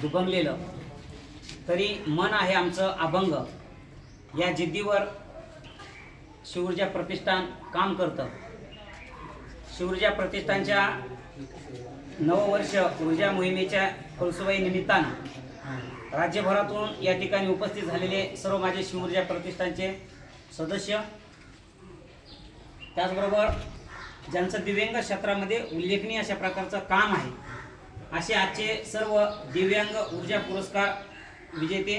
दुभंगलेलं तरी मन आहे आमचं अभंग. या जिद्दीवर शिवऊर्जा प्रतिष्ठान काम करतं. शिवऊर्जा प्रतिष्ठानच्या नववर्ष ऊर्जा मोहिमेच्या कळसुबाई निमित्तानं राज्यभरातून या ठिकाणी उपस्थित झालेले सर्व माझे शिवऊर्जा प्रतिष्ठानचे सदस्य. त्याचबरोबर ज्यांचं दिव्यांग क्षेत्रामध्ये उल्लेखनीय अशा प्रकारचं काम आहे असे आजचे सर्व दिव्यांग ऊर्जा पुरस्कार विजेते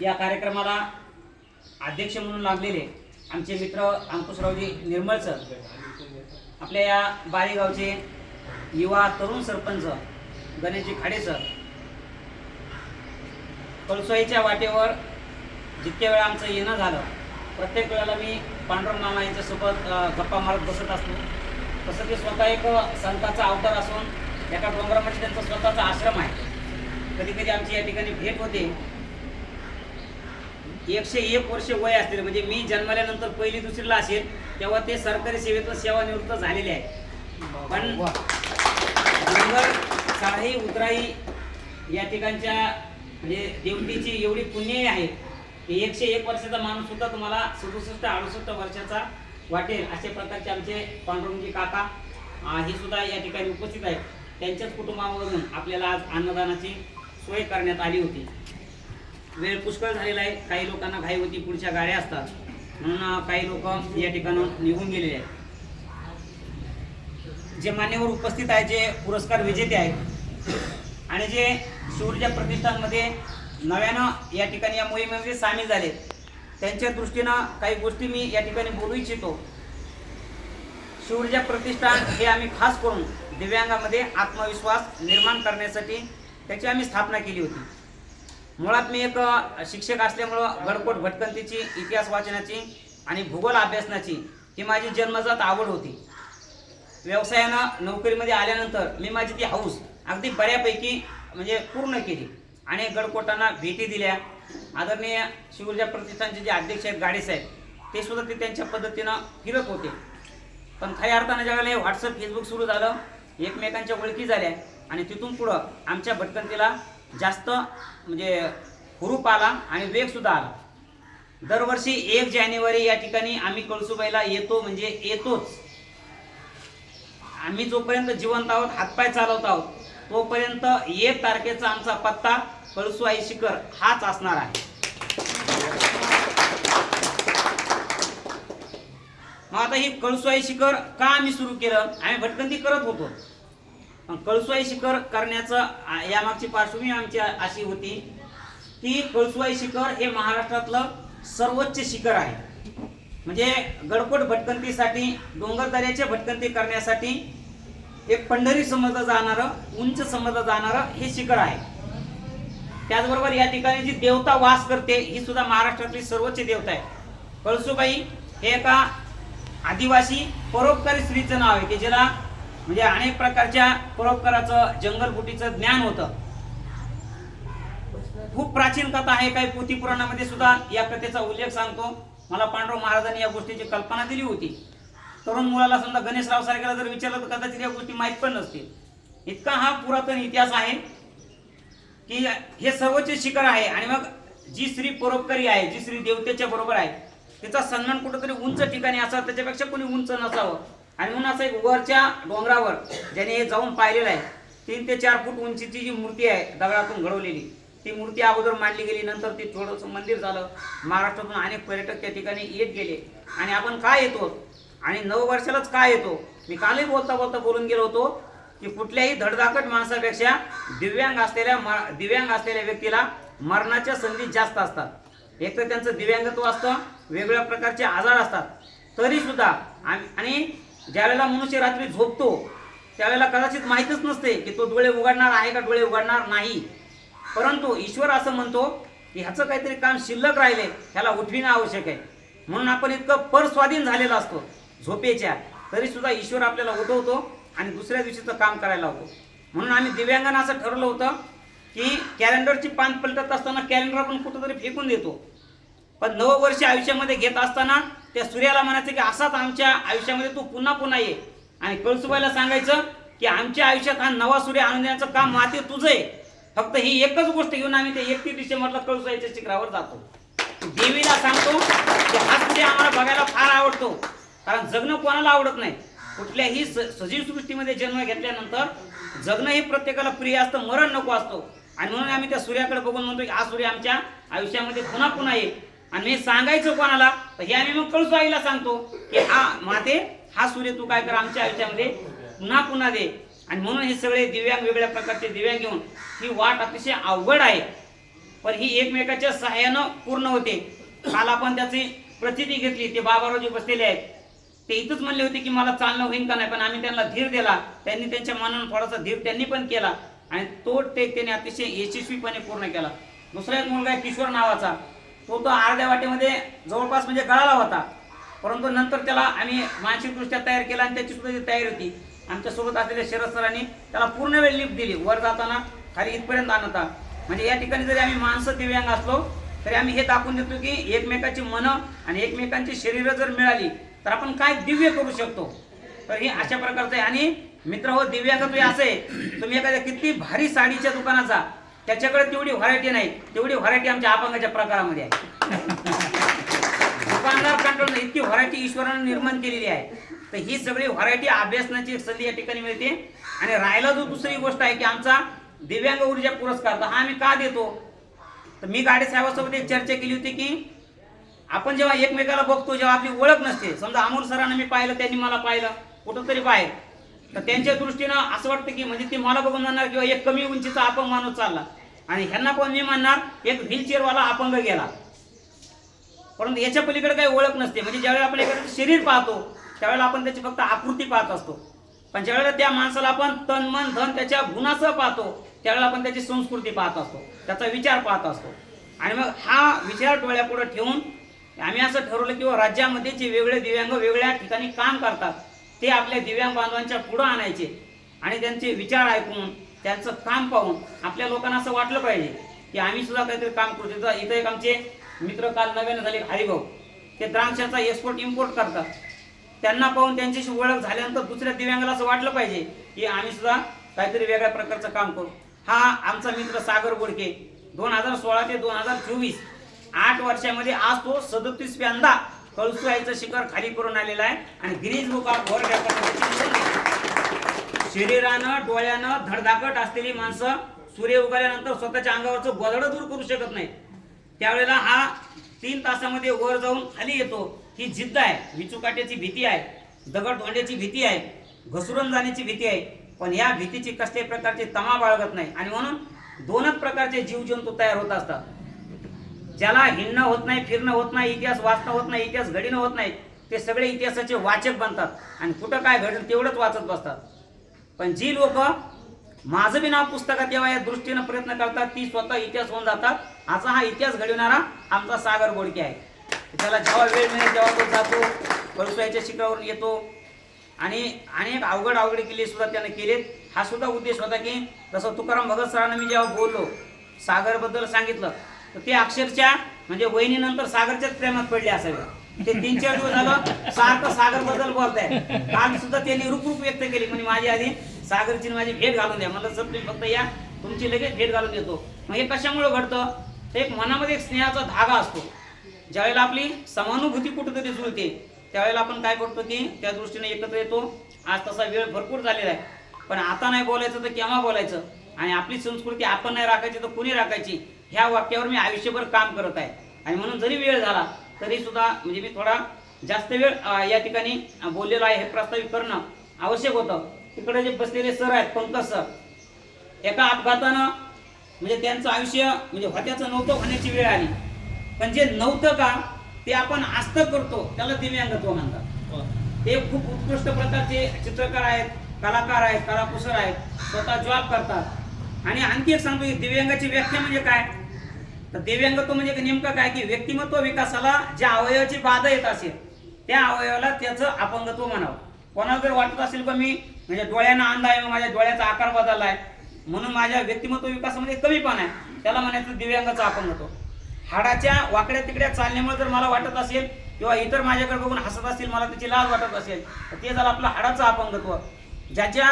या कार्यक्रमाला अध्यक्ष म्हणून लागलेले आमचे मित्र अंकुशरावजी निर्मळ सर आपल्या या बारीगावचे युवा तरुण सरपंच गणेशजी खाडे सर कळसोईच्या वाटेवर जितक्या वेळा आमचं येणं झालं प्रत्येक वेळेला मी पांडुरंग मामा यांच्यासोबत गप्पा मारत बसत असतो. तसं ते स्वतः एक संताचा अवतार असून एका डोंगरामध्ये त्यांचा स्वतःचा आश्रम आहे. कधी कधी आमची या ठिकाणी भेट होते. एकशे एक वर्ष वय असतील म्हणजे मी जन्मल्यानंतर पहिली दुसरीला असेल तेव्हा ते सरकारी सेवेतून सेवानिवृत्त झालेले आहे. पण डोंगर साळाई उतराई या ठिकाणच्या म्हणजे देवटीची एवढी पुण्य आहे की एकशे एक वर्षाचा माणूस सुद्धा तुम्हाला सदुसष्ट अडुसष्ट वर्षाचा वाटेल अशा प्रकारचे आमचे पांडुरंगजी काका हे सुद्धा या ठिकाणी उपस्थित आहेत. त्यांच्याच कुटुंबावरून आपल्याला आज अन्नदानाची सोय करण्यात आली होती. वेळ पुष्कळ झालेला आहे. काही लोकांना घाई होती पुढच्या गाड्या असतात. म्हणून काही लोक या ठिकाणून निघून गेलेले आहेत. जे मान्यवर उपस्थित आहे जे पुरस्कार विजेते आहेत आणि जे शिवूर्जा प्रतिष्ठानमध्ये नव्यानं या ठिकाणी या मोहिमेमध्ये सामील झाले त्यांच्या दृष्टीनं काही गोष्टी मी या ठिकाणी बोलू इच्छितो. शिवूर्जा प्रतिष्ठान हे आम्ही खास करून दिव्यांगामध्ये आत्मविश्वास निर्माण करण्यासाठी त्याची आम्ही स्थापना केली होती. मुळात मी एक शिक्षक असल्यामुळं गडकोट भटकंतीची इतिहास वाचनाची आणि भूगोल अभ्यासनाची ही माझी जन्मजात आवड होती. व्यवसायानं नोकरीमध्ये आल्यानंतर मी माझी ती हाऊस अगदी बऱ्यापैकी म्हणजे पूर्ण केली. आणि गडकोटांना भेटी दिल्या. आदरणीय शिवऊर्जा प्रतिष्ठानचे जे अध्यक्ष आहेत गाडे साहेब ते सुद्धा ते त्यांच्या पद्धतीनं फिरत होते. पण खऱ्या अर्थानं ज्यावेळेला हे व्हॉट्सअप फेसबुक सुरू झालं एकमेकांच्या ओळखी झाल्या आणि तिथून पुढं आमच्या भटकंतीला जास्त म्हणजे हुरूप आला आणि वेगसुद्धा आला. दरवर्षी एक जानेवारी या ठिकाणी आम्ही कळसुबाईला येतो म्हणजे येतोच. आम्ही जोपर्यंत जिवंत आहोत हातपाय चालवत आहोत तोपर्यंत एक तारखेचा आमचा पत्ता पळसुआई शिखर हाच असणार आहे. मग आता ही कळसुआई शिखर का आम्ही सुरू केलं? आम्ही भटकंती करत होतो. पण कळसुआई शिखर करण्याचं यामागची पार्श्वभूमी आमची अशी होती की कळसुआई शिखर हे महाराष्ट्रातलं सर्वोच्च शिखर आहे. म्हणजे गडकोट भटकंतीसाठी डोंगरदऱ्याच्या भटकंती करण्यासाठी एक पंढरी समजलं जाणारं उंच समजलं जाणारं हे शिखर आहे. त्याचबरोबर या ठिकाणी जी देवता वास करते ही सुद्धा महाराष्ट्रातली सर्वोच्च देवता आहे. कळसुबाई हे एका आदिवासी परोपकारी स्त्रीचं नाव आहे की ज्याला म्हणजे अनेक प्रकारच्या परोपकाराचं जंगलबुटीचं ज्ञान होतं. खूप प्राचीन कथा आहे काही पोथी पुराणामध्ये सुद्धा या कथेचा उल्लेख सांगतो. मला पांडुरंग महाराजांनी या गोष्टीची कल्पना दिली होती. तरुण मुलाला समजा गणेशराव सारख्याला जर विचारलं तर कदाचित या गोष्टी माहीत पण नसतील. इतका हा पुरातन इतिहास आहे. की हे सर्वोच्च शिखर आहे आणि मग जी स्त्री परोपकारी आहे जी स्त्री देवतेच्या बरोबर आहे तिचा सन्मान कुठंतरी उंच ठिकाणी असावं त्याच्यापेक्षा कोणी उंच नसावं. आणि म्हणून असं एक वरच्या डोंगरावर ज्याने हे जाऊन पाहिलेलं आहे तीन ते चार फूट उंचीची जी मूर्ती आहे दगडातून घडवलेली ती मूर्ती अगोदर मांडली गेली नंतर ती थोडंसं मंदिर झालं. महाराष्ट्रातून अनेक पर्यटक त्या ठिकाणी येत गेले. आणि आपण काय येतो? आणि नऊ वर्षालाच काय येतो? मी कालही बोलता बोलता बोलून गेलो होतो की कुठल्याही धडधाकट माणसापेक्षा दिव्यांग असलेल्या म- दिव्यांग असलेल्या व्यक्तीला मरणाच्या संधी जास्त असतात. एक तर त्यांचं दिव्यांगत्व असतं वेगवेगळ्या प्रकारचे आजार असतात. तरी सुद्धा आम- आणि ज्यावेळेला मनुष्य रात्री झोपतो त्यावेळेला कदाचित माहीतच नसते की तो डोळे उघडणार आहे का डोळे उघडणार नाही. परंतु ईश्वर असं म्हणतो की ह्याचं काहीतरी काम शिल्लक राहिले ह्याला उठविणं आवश्यक आहे. म्हणून आपण इतकं परस्वाधीन झालेला असतो झोपेच्या. तरी सुद्धा ईश्वर आपल्याला उठवतो आणि दुसऱ्या दिवशीचं काम करायला होतो. म्हणून आम्ही दिव्यांगांना असं ठरवलं होतं की कॅलेंडरची पान पलटत असताना कॅलेंडर आपण कुठंतरी फेकून देतो. पण नऊ वर्ष आयुष्यामध्ये घेत असताना त्या सूर्याला म्हणायचं की असाच आमच्या आयुष्यामध्ये तू पुन्हा पुन्हा ये. आणि कळसुबाईला सांगायचं की आमच्या आयुष्यात हा नवा सूर्य आणून देण्याचं काम माते तुझं आहे फक्त ही एकच गोष्ट घेऊन आम्ही ते एकतीस डिसेंबरला कळसुबाईच्या शिखरावर जातो. देवीला सांगतो की हा सूर्य आम्हाला बघायला फार आवडतो. कारण जगणं कोणाला आवडत नाही. कुठल्याही स- सजीव सृष्टीमध्ये जन्म घेतल्यानंतर जगणं हे प्रत्येकाला प्रिय असतं मरण नको असतो. आणि म्हणून आम्ही त्या सूर्याकडे बघून म्हणतो की हा सूर्य आमच्या आयुष्यामध्ये पुन्हा पुन्हा येईल. आणि मी सांगायचं कोणाला? तर हे आम्ही मग कळसू आईला सांगतो की हा माते हा सूर्य तू काय कर आमच्या आयुष्यामध्ये पुन्हा पुन्हा दे. आणि म्हणून हे सगळे दिव्यांग वेगळ्या प्रकारचे दिव्यांग घेऊन ही वाट अतिशय अवघड आहे. पण ही एकमेकाच्या सहाय्यानं पूर्ण होते. काल आपण त्याची प्रचिती घेतली ते बाबारोजी बसलेले आहेत. ते इथंच म्हणले होते की मला चालणं होईल का नाही पण आम्ही त्यांना धीर दिला. त्यांनी त्यांच्या मनानं थोडासा धीर त्यांनी पण केला. आणि तो टेक त्यांनी अतिशय यशस्वीपणे पूर्ण केला. दुसरा एक मुलगा आहे किशोर नावाचा. तो तो अर्ध्या वाटेमध्ये जवळपास म्हणजे गळाला होता. परंतु नंतर त्याला आम्ही मानसिकदृष्ट्या तयार केला आणि त्याची सुद्धा तयारी होती. आमच्यासोबत असलेल्या शरद सरांनी त्याला पूर्ण वेळ लिफ्ट दिली. वर जाताना खाली इथपर्यंत आणता म्हणजे या ठिकाणी जरी आम्ही माणसं दिव्यांग असलो तरी आम्ही हे दाखवून देतो की एकमेकाची मनं आणि एकमेकांची शरीरं जर मिळाली तर आपण काय दिव्य करू शकतो? तर हे अशा प्रकारचं आहे. आणि मित्र हो दिव्यांग तुम्ही असं आहे. तुम्ही एखाद्या किती भारी साडीच्या दुकानाचा त्याच्याकडे तेवढी व्हरायटी नाही. तेवढी व्हरायटी आमच्या अपंगाच्या प्रकारामध्ये आहे. दुकानदार कंट्रोल इतकी व्हरायटी ईश्वरानं निर्माण केलेली आहे. तर ही सगळी व्हरायटी अभ्यासनाची संधी या ठिकाणी मिळते. आणि राहिला जो दुसरी गोष्ट आहे की आमचा दिव्यांग ऊर्जा पुरस्कार तर हा आम्ही का देतो? तर मी गाडे साहेबासोबत एक चर्चा केली होती की आपण जेव्हा एकमेकाला बघतो जेव्हा आपली ओळख नसते. समजा अमोल सरांना मी पाहिलं त्यांनी मला पाहिलं कुठंतरी बाहेर. तर त्यांच्या दृष्टीनं असं वाटतं की म्हणजे ते मला बघून म्हणणार किंवा एक कमी उंचीचा अपंग माणूस चालला. आणि ह्यांना पण मी म्हणणार एक व्हीलचेअरवाला अपंग गेला. परंतु याच्या पलीकडे काही ओळख नसते. म्हणजे ज्यावेळेला आपण एखादं शरीर पाहतो त्यावेळेला आपण त्याची फक्त आकृती पाहत असतो. पण ज्यावेळेला त्या माणसाला आपण तन मन धन त्याच्या गुणासह पाहतो त्यावेळेला आपण त्याची संस्कृती पाहत असतो. त्याचा विचार पाहत असतो. आणि मग हा विचार डोळ्यापुढे ठेवून आम्ही असं ठरवलं की राज्यामध्ये जे वेगळे दिव्यांग वेगळ्या ठिकाणी काम करतात ते आपल्या दिव्यांग बांधवांच्या पुढं आणायचे. आणि त्यांचे विचार ऐकून त्यांचं काम पाहून आपल्या लोकांना असं वाटलं पाहिजे की आम्ही सुद्धा काहीतरी काम करू. शकतो इथं एक आमचे मित्र काल नव्याने झाले हरिभाऊ. ते द्राक्षाचा एक्सपोर्ट इम्पोर्ट करतात. त्यांना पाहून त्यांच्याशी ओळख झाल्यानंतर दुसऱ्या दिव्यांगाला असं वाटलं पाहिजे की आम्ही सुद्धा काहीतरी वेगळ्या प्रकारचं काम करू. हा आमचा मित्र सागर बोडके दोन हजार सोळा ते दोन हजार चोवीस आठ वर्षामध्ये आज तो सदतीस व्यांदा कळसू शिखर खाली करून आलेला आहे. आणि गिरीज बुक ऑफ वर्ल्ड शरीरानं डोळ्यानं धडधाकट असलेली माणसं सूर्य उगाल्यानंतर स्वतःच्या अंगावरचं गोधडं दूर करू शकत नाही. त्यावेळेला हा तीन तासामध्ये वर जाऊन खाली येतो. ही जिद्द आहे. विचुकाट्याची भीती आहे. दगड धोंड्याची भीती आहे. घसरून जाण्याची भीती आहे. पण या भीतीची कसल्याही प्रकारची तमा बाळगत नाही. आणि म्हणून दोनच प्रकारचे जीवजंतू तयार होत असतात. ज्याला हिंडणं होत नाही फिरणं होत नाही इतिहास वाचणं होत नाही इतिहास घडीनं होत नाही ते सगळे इतिहासाचे वाचक बनतात. आणि कुठं काय घडेल तेवढंच वाचत बसतात. पण जी लोक माझं बी नाव पुस्तकात यावा या दृष्टीनं प्रयत्न करतात ती स्वतः इतिहास होऊन जातात. असा हा इतिहास घडविणारा आमचा सागर गोडके आहे. त्याला जेव्हा वेळ मिळेल तेव्हा तो जातो कळसुयाच्या शिखरावरून येतो. आणि अनेक अवघड अवघड किल्ले सुद्धा त्याने केलेत. हा सुद्धा उद्देश होता की जसं तुकाराम भगत सरांना मी जेव्हा बोललो सागरबद्दल सांगितलं ते अक्षरशः म्हणजे वहिनीनंतर सागरच्याच प्रेमात पडले असावे. ते तीन चार दिवस झालं सारखं सागरबद्दल बोलताय. काल सुद्धा त्यांनी रूप व्यक्त केली. म्हणजे माझी आधी सागरची माझी भेट घालून द्या. मला सर तुम्ही फक्त या. तुमची लगेच भेट घालून देतो. मग हे कशामुळे घडतं? तर एक मनामध्ये एक स्नेहाचा धागा असतो. ज्यावेळेला आपली समानुभूती कुठेतरी जुळते त्यावेळेला आपण काय करतो की त्या दृष्टीने एकत्र येतो. आज तसा वेळ भरपूर झालेला आहे. पण आता नाही बोलायचं तर केव्हा बोलायचं? आणि आपली संस्कृती आपण नाही राखायची तर कुणी राखायची? ह्या वाक्यावर मी आयुष्यभर काम करत आहे. आणि म्हणून जरी वेळ झाला तरी सुद्धा म्हणजे मी थोडा जास्त वेळ या ठिकाणी बोललेलो आहे हे प्रस्तावित करणं आवश्यक होतं. तिकडे जे बसलेले सर आहेत पंकज सर एका अपघातानं म्हणजे त्यांचं आयुष्य म्हणजे होत्याचं नव्हतं होण्याची वेळ आली. पण जे नव्हतं का ते आपण आस्त करतो त्याला दिव्यांगत्व म्हणतात. ते खूप उत्कृष्ट प्रकारचे चित्रकार आहेत कलाकार आहेत कलाकुसर आहेत स्वतः जॉब करतात. आणि आणखी एक सांगतो की दिव्यांगाची व्याख्या म्हणजे काय? तर दिव्यांगत्व म्हणजे नेमकं काय? की व्यक्तिमत्व विकासाला ज्या अवयवाची बाधा येत असेल त्या अवयवाला त्याचं अपंगत्व म्हणावं. कोणाला जर वाटत असेल का मी म्हणजे डोळ्यांना अंध आहे माझ्या डोळ्याचा आकार बदलला आहे म्हणून माझ्या व्यक्तिमत्व विकासामध्ये कमीपण आहे त्याला म्हणायचं दिव्यांगाचं अपंगत्व. हाडाच्या वाकड्या तिकड्या चालण्यामुळे जर मला वाटत असेल किंवा इतर माझ्याकडे बघून हसत असतील मला त्याची लाज वाटत असेल तर ते झालं आपलं हाडाचं अपंगत्व. ज्याच्या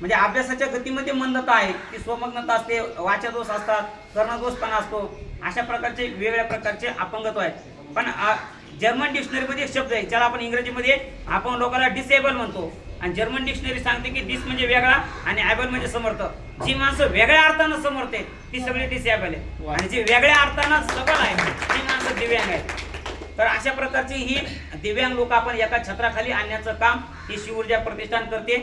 म्हणजे अभ्यासाच्या गतीमध्ये मंदता आहे ती स्वमग्नता असते वाचादोष असतात कर्णदोषपणा असतो अशा प्रकारचे वेगवेगळ्या प्रकारचे अपंगत्व आहेत. पण जर्मन डिक्शनरीमध्ये एक शब्द आहे ज्याला आपण इंग्रजीमध्ये आपण लोकांना डिसेबल म्हणतो. आणि जर्मन डिक्शनरी सांगते की डिस म्हणजे वेगळा आणि ॲबल म्हणजे समर्थ. जी माणसं वेगळ्या अर्थानं समर्थ आहे ती सगळी डिसेबल आहे आणि जी वेगळ्या अर्थानं सबल आहे ती माणसं दिव्यांग आहेत. तर अशा प्रकारची ही दिव्यांग लोक आपण एका छत्राखाली आणण्याचं काम ही शिवऊर्जा प्रतिष्ठान करते.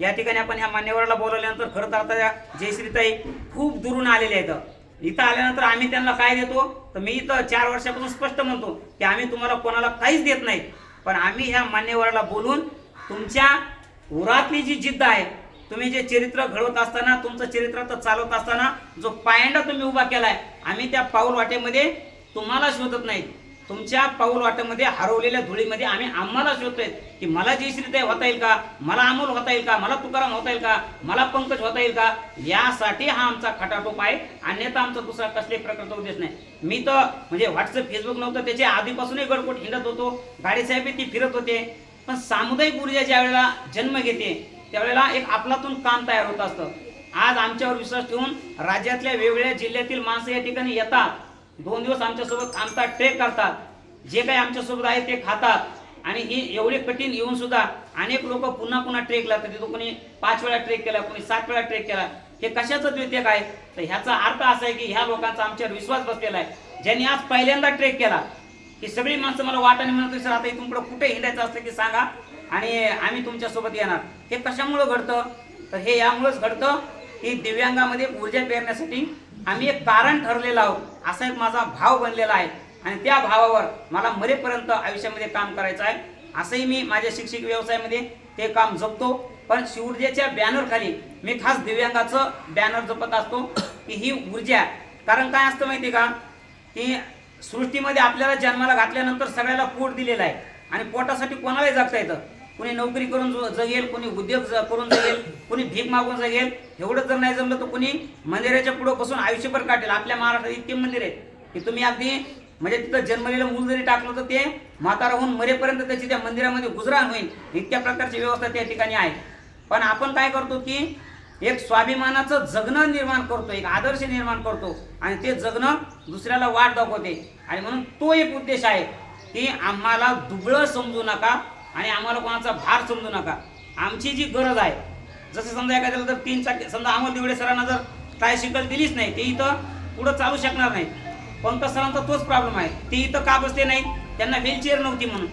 या ठिकाणी आपण ह्या मान्यवराला बोलवल्यानंतर खरं तर आता या जयश्रीताई खूप दुरून आलेल्या आहेत. इथं आल्यानंतर आम्ही त्यांना काय देतो? तर मी इथं चार वर्षापासून स्पष्ट म्हणतो की आम्ही तुम्हाला कोणाला काहीच देत नाही पण आम्ही ह्या मान्यवराला बोलून तुमच्या उरातली जी जिद्द आहे तुम्ही जे चरित्र घडवत असताना तुमचं चरित्र तर चालवत असताना जो पायंडा तुम्ही उभा केलाय आम्ही त्या पाऊल वाटेमध्ये तुम्हाला शोधत नाही तुमच्या पाऊल वाटेमध्ये हरवलेल्या धुळीमध्ये आम्ही आम्हाला शोधतोय की मला जयश्रीताई होता येईल का? मला अमोल होता येईल का? मला तुकाराम होता येईल का? मला पंकज होता येईल का? यासाठी हा आमचा खटाटोप आहे. अन्यथा आमचा दुसरा कसल्याही प्रकारचा उद्देश नाही. मी तर म्हणजे व्हॉट्सअप फेसबुक नव्हतं. त्याच्या आधीपासूनही गडकोट हिंडत होतो. गाडीसाहेबही ती फिरत होते. पण सामुदायिक ऊर्जा ज्या वेळेला जन्म घेते त्यावेळेला एक आपलातून काम तयार होत असतं. आज आमच्यावर विश्वास ठेवून राज्यातल्या वेगवेगळ्या जिल्ह्यातील माणसं या ठिकाणी येतात. दोन दिवस आमच्यासोबत आमचा ट्रेक करतात जे काही आमच्यासोबत आहे ते खातात. आणि ही एवढे कठीण येऊन सुद्धा अनेक लोक पुन्हा पुन्हा ट्रेक तर तिथं कोणी पाच वेळा ट्रेक केला कोणी सात वेळा ट्रेक केला. हे कशाचं द्वितीय काय? तर ह्याचा अर्थ असा आहे की ह्या लोकांचा आमच्यावर विश्वास बसलेला आहे. ज्यांनी आज पहिल्यांदा ट्रेक केला ही सगळी माणसं मला वाटाने म्हणत होती, सर आता इथून पुढे कुठे हिंडायचं असतं की सांगा. आणि आम्ही तुमच्यासोबत येणार. हे कशामुळं घडतं? तर हे यामुळंच घडतं की दिव्यांगामध्ये ऊर्जा पेरण्यासाठी आम्ही एक कारण ठरलेलं आहोत. असा एक माझा भाव बनलेला आहे. आणि त्या भावावर मला मरेपर्यंत आयुष्यामध्ये काम करायचं आहे. असंही मी माझ्या शिक्षक व्यवसायामध्ये ते काम जपतो. पण शिवऊर्जेच्या बॅनरखाली मी खास दिव्यांगाचं बॅनर जपत असतो की ही ऊर्जा. कारण काय असतं माहिती का? की सृष्टीमध्ये आपल्याला जन्माला घातल्यानंतर सगळ्याला पोट दिलेलं आहे. आणि पोटासाठी कोणालाही जगता येतं. कोणी नोकरी करून जगेल कोणी उद्योग ज- करून जगेल कोणी भीक मागून जगेल एवढं जर नाही जमलं तर कोणी मंदिराच्या पुढं बसून आयुष्यभर काढेल आपल्या महाराष्ट्रात इतके मंदिर आहेत की तुम्ही अगदी म्हणजे तिथं जन्मलेलं मूल जरी टाकलं तर ते म्हातारा होऊन मरेपर्यंत त्याची त्या मंदिरामध्ये गुजराण होईल. इतक्या प्रकारची व्यवस्था त्या ठिकाणी आहे. पण आपण काय करतो की एक स्वाभिमानाचं जगणं निर्माण करतो एक आदर्श निर्माण करतो आणि ते जगणं दुसऱ्याला वाट दाखवते. आणि म्हणून तो एक उद्देश आहे की आम्हाला दुबळं समजू नका आणि आम्हाला कोणाचा भार समजू नका. आमची जी गरज आहे जसं समजा एखाद्याला जर तीन चाकी समजा अमोल दिवडे सरांना जर ट्रायसिकल दिलीच नाही ते इथं पुढं चालू शकणार नाही. पंकज सरांचा तोच प्रॉब्लेम आहे. ते इथं का बसले नाही त्यांना व्हीलचेअर नव्हती म्हणून.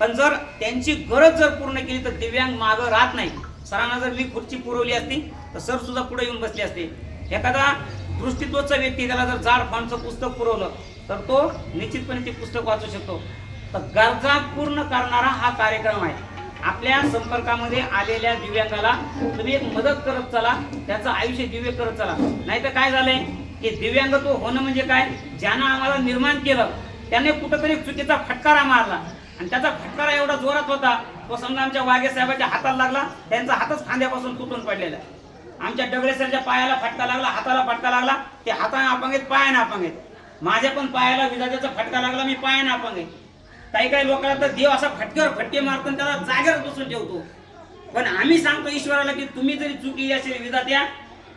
पण जर त्यांची गरज जर पूर्ण केली तर दिव्यांग मागं राहत नाही. सरांना जर मी खुर्ची पुरवली असती तर सर सुद्धा पुढे येऊन बसले असते. एखादा दृष्टित्वचा व्यक्ती त्याला जर जाड फॉनचं पुस्तक पुरवलं तर तो निश्चितपणे ते पुस्तक वाचू शकतो. तर गरजा पूर्ण करणारा हा कार्यक्रम आहे. आपल्या संपर्कामध्ये आलेल्या दिव्यांगाला तुम्ही एक मदत करत चला त्याचं आयुष्य दिव्य करत चला. नाही तर काय झालंय? की दिव्यांगत्व होणं म्हणजे काय? ज्यानं आम्हाला निर्माण केलं त्याने कुठंतरी चुकीचा फटकारा मारला. आणि त्याचा फटकारा एवढा जोरात होता तो समजा आमच्या वाघे साहेबाच्या हाताला लागला त्यांचा हातच खांद्यापासून तुटून पडलेला. आमच्या डगळे सरच्या पायाला फटका लागला हाताला फटका लागला ते हाताने अपंग आहेत पायाने अपंग आहेत. माझ्या पण पायाला विजाजाचा फटका लागला मी पायाने अपंग आहे. काही काही लोकांना तर देव असा फटक्यावर फटके मारतो आणि त्याला जागेवर बसून ठेवतो. पण आम्ही सांगतो ईश्वराला की तुम्ही जरी चूक केली असेल विधात्या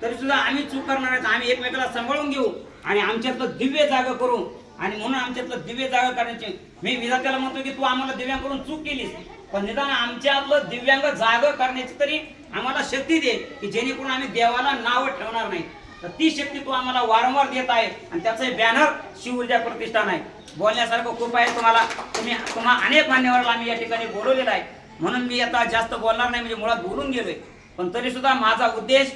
तरी सुद्धा आम्ही चूक करणार आहेत आम्ही एकमेकाला सांभाळून घेऊ आणि आमच्यातलं दिव्य जागा करू. आणि म्हणून आमच्यातलं दिव्य जागा करण्याची मी विधात्याला म्हणतो की तू आम्हाला दिव्यांकडून चूक केलीस. पण निदान आमच्यातलं दिव्यांग जाग करण्याची तरी आम्हाला शक्ती दे की जेणेकरून आम्ही देवाला नाव ठेवणार नाही. तर ती शक्ती तू आम्हाला वारंवार देत आहे आणि त्याचं बॅनर शिव ऊर्जा प्रतिष्ठान आहे. बोलण्यासारखं खूप आहे. तुम्हाला तुम्ही तुम्हा अनेक मान्यवराला आम्ही या ठिकाणी बोलवलेलं आहे. म्हणून मी आता जास्त बोलणार नाही म्हणजे मुळात बोलून गेलोय. पण तरी सुद्धा माझा उद्देश